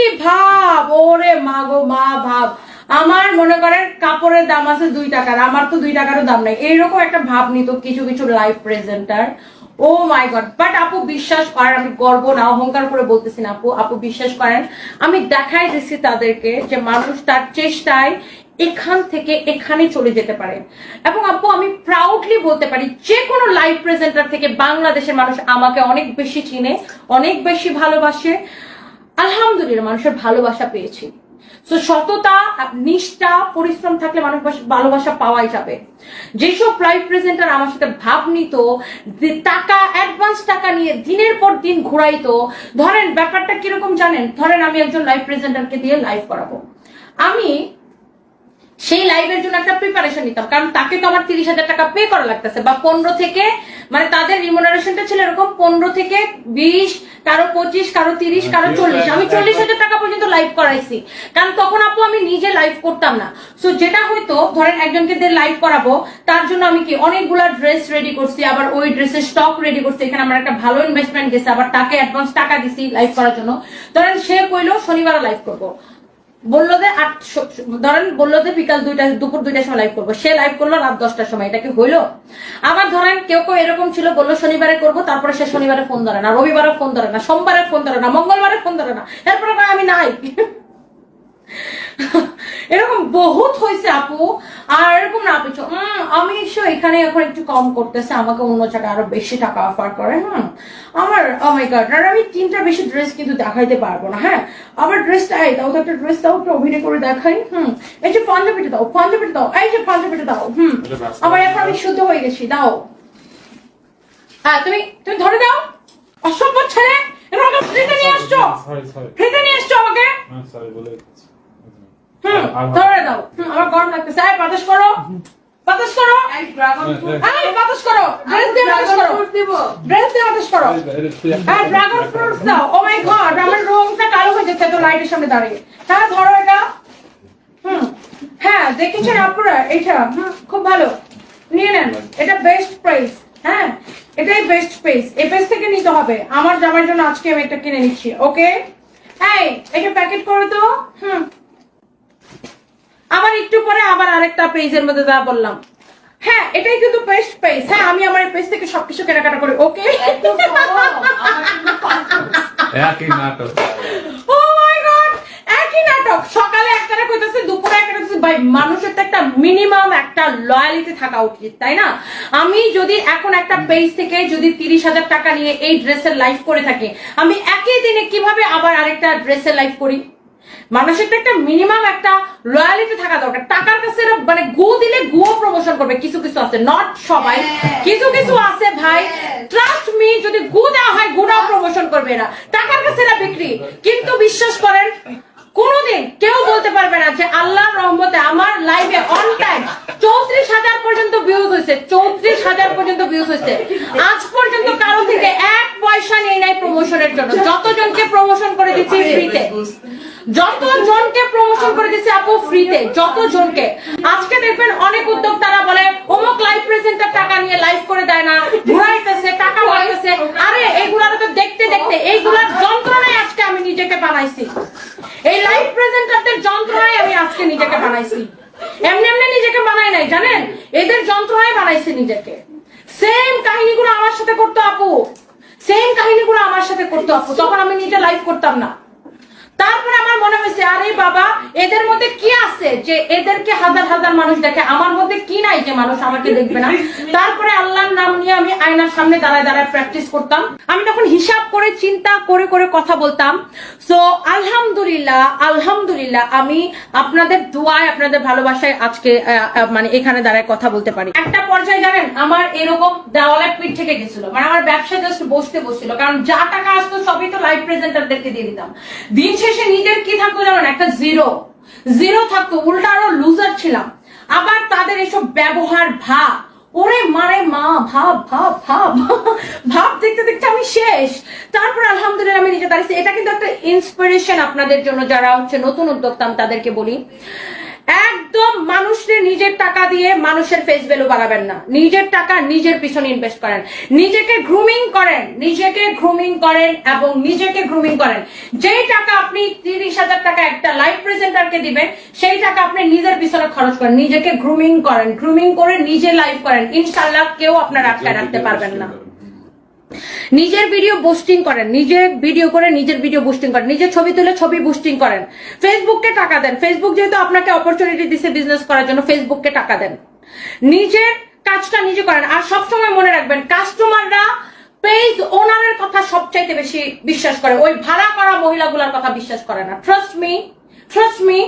কি ভাব? ওরে মা গো মা ভাব। আমার মনে করেন কাপড়ের দাম আছে দুই টাকার, আমার তো দুই টাকারও দাম নাই। এইরকম একটা ভাব নিত কিছু কিছু live presenter oh my God but আপু বিশ্বাস করেন, আমি গর্ব না, অহংকার করে বলতেছি না আপু। আপু বিশ্বাস করেন, আমি দেখাই দিচ্ছি তাদেরকে যে মানুষ তার চেষ্টায় এখান থেকে এখানে চলে যেতে পারে। এবং আপু, আমি প্রাউডলি বলতে পারি, যে কোনো লাইভ প্রেজেন্টার থেকে বাংলাদেশের মানুষ আমাকে অনেক বেশি চিনে, অনেক বেশি ভালোবাসে। আলহামদুলিল্লাহ, মানুষের ভালোবাসা পেয়েছি। তো সততা, নিষ্ঠা, পরিশ্রম থাকলে মানুষ ভালোবাসা পাওয়াই যাবে। যেসব প্রাইভ প্রেজেন্টার আমার সাথে ভাব নিত টাকা অ্যাডভান্স টাকা নিয়ে দিনের পর দিন ঘুরাইতো, ধরেন ব্যাপারটা কীরকম জানেন? ধরেন আমি একজন লাইভ প্রেজেন্টারকে দিয়ে লাইভ করাবো। আমি সেই লাইভের জন্য একটা প্রিপারেশন নিতাম। কারণ তাকে তো আমার তিরিশ হাজার টাকা পে করা লাগতেছে। বা পনেরো থেকে মানে তাদের রিমুনারেশনটা ছিল এরকম পনেরো থেকে বিশ কারও পঁচিশ কারও তিরিশ কারও চল্লিশ। আমি চল্লিশ হাজার টাকা পর্যন্ত লাইভ করাইছি। কারণ তখন আপু আমি নিজে লাইভ করতাম না। সো যেটা হয়তো ধরেন একজনকে দিয়ে লাইভ করাবো তার জন্য আমি কি অনেকগুলা ড্রেস রেডি করছি আবার ওই ড্রেসের স্টক রেডি করছি। এখানে আমার একটা ভালো ইনভেস্টমেন্ট গেছে আবার তাকে অ্যাডভান্স টাকা দিছি লাইভ করার জন্য। ধরেন সে কইলো শনিবার লাইভ করব। বলল যে আট ধরেন বলল যে বিকাল দুইটা, দুপুর দুইটার সময় লাইভ করব। সে লাইভ করল রাত দশটার সময়, এটা কি হইল? আবার ধরেন কেউ কেউ এরকম ছিল, বলল শনিবারে করব, তারপরে সে শনিবারে ফোন ধরে না রবিবারে ফোন ধরে না সোমবারে ফোন ধরে না মঙ্গলবারে ফোন ধরে না, এরপরে আমি নাই। এরকম বহুত হয়েছে আপু। আর এরকম না উম, আমি এসে এখানে এখন একটু কম করতেছে আমাকে অন্য জায়গায় আরও বেশি টাকা অফার করে হ্যাঁ আমার oh my আর আমি তিনটা বেশি ড্রেস কিন্তু দেখাইতে পারব না হ্যাঁ? আমার ড্রেসটা এই দাও তো একটা ড্রেস দাও একটু অভিনয় করে দেখাই হুম? এই যে পাঞ্জাবিটা দাও পাঞ্জাবিটা দাও এই যে পাঞ্জাবিটা দাও হুম? আমার এখন আমি শুদ্ধ হয়ে গেছি দাও। হ্যাঁ তুমি তুমি ধরে দাও। অসভ্য ছেলে এবার আমাকে ফ্রিতে নিয়ে আসছো। ফ্রিতে নিয়ে আসছো আমাকে? সরি বলে দিচ্ছি। হুম ধরে দাও আমার গরম লাগতেছে। এই বাতাস করো। বাতাস করো। এই বাতাস করো। ড্রেস দিয়ে বাতাস করো। ড্রেস দিয়ে বাতাস করো। হ্যাঁ ড্রাগন ফ্রুটস দাও। ও মাই গড আমার রুমটা কালো হয়ে যাচ্ছে তো লাইটের সামনে দাঁড়িয়ে। হ্যাঁ ধরো এটা। হুম হ্যাঁ দেখেছেন আপনারা এটা হুম খুব ভালো। নিয়ে নেন। এটা বেস্ট প্রাইস হ্যাঁ এটাই বেস্ট এই পেজ থেকে নিতে হবে। আমার জামার জন্য আজকে আমি একটা কিনে নিচ্ছি ওকে এই এটা প্যাকেট করো তো হুম আবার একটু পরে আবার আরেকটা পেজের মধ্যে যা বললাম। হ্যাঁ এটাই কিন্তু বেস্ট পেজ হ্যাঁ আমি আমার পেজ থেকে সবকিছু কেনাকাটা করি ওকে একই নাটক। ও মাই গড একই নাটক। সকালে একটা কইতাছে দুপুরে একটা কইতাছে ভাই মানুষের তো একটা মিনিমাম একটা লয়ালিটি থাকা উচিত তাই না? আমি যদি এখন একটা পেজ থেকে যদি তিরিশ হাজার টাকা নিয়ে এই ড্রেসের লাইভ করে থাকি আমি একই দিনে কীভাবে আবার আরেকটা ড্রেসের লাইভ করি? মানুষের তো একটা মিনিমাম একটা লয়ালিটি থাকা দরকার। টাকার কাছে মানে গু দিলে গুও প্রমোশন করবে কিছু কিছু আছে নট সবাই। কিছু কিছু আছে ভাই ট্রাস্ট মি যদি গু দেওয়া হয় প্রমোশন করবে এরা। টাকার কাছে এরা বিক্রি। কিন্তু বিশ্বাস করেন কোনোদিন কেউ বলতে পারবে না যে আল্লাহর রহমতে আমার লাইভে অন টাইম চৌত্রিশ হাজার পর্যন্ত ভিউজ হয়েছে চৌত্রিশ হাজার পর্যন্ত ভিউজ হয়েছে। আজ পর্যন্ত কারও থেকে এক পয়সা নেই নাই প্রমোশনের জন্য। যতজনকে প্রমোশন করে দিচ্ছি ফ্রিতে যত জনকে প্রমোশন করে দিচ্ছে আপু ফ্রিতে যত জনকে। আজকে দেখবেন অনেক উদ্যোক্তারা বলে, অমুক লাইভ প্রেজেন্টার টাকা নিয়ে লাইভ করে দেয় না, ঘুরাইতেছে, টাকা মারতেছে আরে এইগুলার তো দেখতে দেখতে, এইগুলার যন্ত্রণায় আজকে আমি নিজেকে বানাইছি। এই লাইভ প্রেজেন্টারদের যন্ত্রণায় আমি আজকে নিজেকে বানাইছি। এমনি এমনি নিজেকে বানাই নাই, জানেন? এদের যন্ত্রণায় বানাইছি নিজেকে। সেম কাহিনীগুলো আমার সাথে করতো আপু। সেম কাহিনীগুলো আমার সাথে করতো আপু, তখন আমি নিজে লাইভ করতাম না। তারপরে আমার মনে হয়েছে আরে বাবা এদের মধ্যে কি আছে যে এদেরকে হাজার হাজার মানুষ দেখে? আমার মধ্যে কি নাই যে মানুষ আমাকে দেখবে না? তারপরে আল্লাহর নাম নিয়ে আমি আয়নার সামনে দাঁড়ায় দাঁড়ায় প্র্যাকটিস করতাম। আমি তখন হিসাব করে চিন্তা করে করে কথা বলতাম। সো আলহামদুলিল্লাহ আলহামদুলিল্লাহ আমি আপনাদের দোয়ায়, আপনাদের ভালোবাসায় আজকে মানে এখানে দাঁড়ায় কথা বলতে পারি। একটা পর্যায়ে জানেন, আমার এরকম দেওয়ালে পিঠ থেকে গেছিল। মানে আমার ব্যবসা জাস্ট বসতে বসছিল। কারণ যা টাকা আসতো সবই তো লাইভ প্রেজেন্টারদেরকে দিয়ে দিতাম। দিন শেষে নিজের কি থাকতো জানেন? একটা জিরো জিরো থাকতো। উল্টা আরও লুজার ছিলাম। আবার তাদের এসব ব্যবহার ভাব ওরে মারে মা, ভাব ভাব ভাব। ভাব দেখতে দেখতে আমি শেষ। তারপর আলহামদুলিল্লাহ আমি নিজে দাঁড়িয়েছি এটা কিন্তু একটা ইন্সপিরেশন আপনাদের জন্য যারা হচ্ছে নতুন উদ্যোক্তা, আমি তাদেরকে বলি। একদম মানুষের নিজের টাকা দিয়ে মানুষের ফেস ভ্যালু বাড়াবেন না। নিজের টাকা নিজের পিছনে ইনভেস্ট করেন। নিজেকে গ্রুমিং করেন। নিজেকে গ্রুমিং করেন এবং নিজেকে গ্রুমিং করেন। যেই টাকা আপনি তিরিশ হাজার টাকা একটা লাইভ প্রেজেন্টারকে দিবেন সেই টাকা আপনি নিজের পিছনে খরচ করেন নিজেকে গ্রুমিং করেন গ্রুমিং করে নিজে লাইভ করেন। ইনশাল্লাহ কেউ আপনার আটকায় রাখতে পারবেন না। নিজের ভিডিও বুস্টিং করেন নিজের ভিডিও করে নিজের ভিডিও বুস্টিং করেন নিজের ছবি তুলে ছবি বুস্টিং করেন। ফেসবুককে টাকা দেন। ফেসবুক যেহেতু আপনাকে অপরচুনিটি দিচ্ছে বিজনেস করার জন্য ফেসবুককে টাকা দেন। নিজের কাজটা নিজে করেন। আর সবসময় মনে রাখবেন কাস্টমাররা পেজ ওনারের কথা সবচাইতে বেশি বিশ্বাস করে। ওই ভাড়া করা মহিলাগুলোর কথা বিশ্বাস করে না। Trust me trust me